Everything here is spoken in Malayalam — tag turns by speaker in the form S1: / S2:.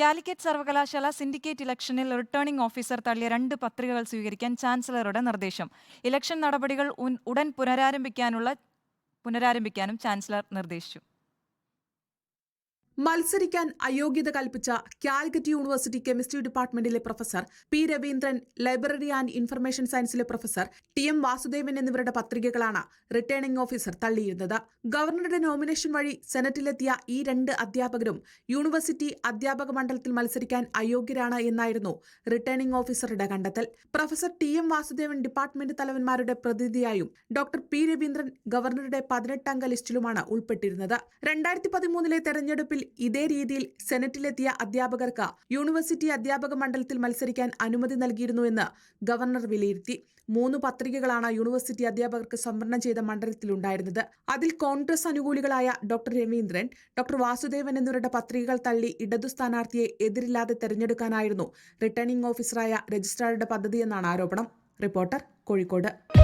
S1: കാലിക്കറ്റ് സർവകലാശാല സിൻഡിക്കേറ്റ് ഇലക്ഷനിൽ റിട്ടേണിംഗ് ഓഫീസർ തള്ളിയ രണ്ട് പത്രികകൾ സ്വീകരിക്കാൻ ചാൻസലറുടെ നിർദ്ദേശം. ഇലക്ഷൻ നടപടികൾ ഉടൻ പുനരാരംഭിക്കാനുള്ള പുനരാരംഭിക്കാനും ചാൻസലർ നിർദ്ദേശിച്ചു.
S2: മത്സരിക്കാൻ അയോഗ്യത കൽപ്പിച്ച Calicut university chemistry ഡിപ്പാർട്ട്മെന്റിലെ professor P Raveendran library and information സയൻസിലെ professor T M Vasudevan എന്നിവരുടെ പത്രികകളാണ് റിട്ടേണിംഗ് ഓഫീസർ തള്ളിയിരുന്നത്. ഗവർണറുടെ നോമിനേഷൻ വഴി സെനറ്റിലെത്തിയ ഈ രണ്ട് അധ്യാപകരും യൂണിവേഴ്സിറ്റി അധ്യാപക മണ്ഡലത്തിൽ മത്സരിക്കാൻ അയോഗ്യരാണ് എന്നായിരുന്നു റിട്ടേണിംഗ് ഓഫീസറുടെ കണ്ടെത്തൽ. Professor T M Vasudevan department തലവന്മാരുടെ പ്രതിനിധിയായും ഡോക്ടർ പി രവീന്ദ്രൻ ഗവർണറുടെ പതിനെട്ടംഗ ലിസ്റ്റിലുമാണ് ഉൾപ്പെട്ടിരുന്നത്. രണ്ടായിരത്തി പതിമൂന്നിലെ തെരഞ്ഞെടുപ്പിൽ ഇതേ രീതിയിൽ സെനറ്റിലെത്തിയ അധ്യാപകർക്ക് യൂണിവേഴ്സിറ്റി അധ്യാപക മണ്ഡലത്തിൽ മത്സരിക്കാൻ അനുമതി നൽകിയിരുന്നുവെന്ന് ഗവർണർ വിലയിരുത്തി. മൂന്ന് പത്രികകളാണ് യൂണിവേഴ്സിറ്റി അധ്യാപകർക്ക് സംവരണം ചെയ്ത മണ്ഡലത്തിലുണ്ടായിരുന്നത്. അതിൽ കോൺഗ്രസ് അനുകൂലികളായ ഡോക്ടർ രവീന്ദ്രൻ ഡോക്ടർ വാസുദേവൻ എന്നിവരുടെ പത്രികകൾ തള്ളി ഇടതു സ്ഥാനാർത്ഥിയെ എതിരില്ലാതെ തെരഞ്ഞെടുക്കാനായിരുന്നു റിട്ടേണിംഗ് ഓഫീസറായ രജിസ്ട്രാറുടെ പദ്ധതിയെന്നാണ് ആരോപണം. റിപ്പോർട്ടർ കോഴിക്കോട്.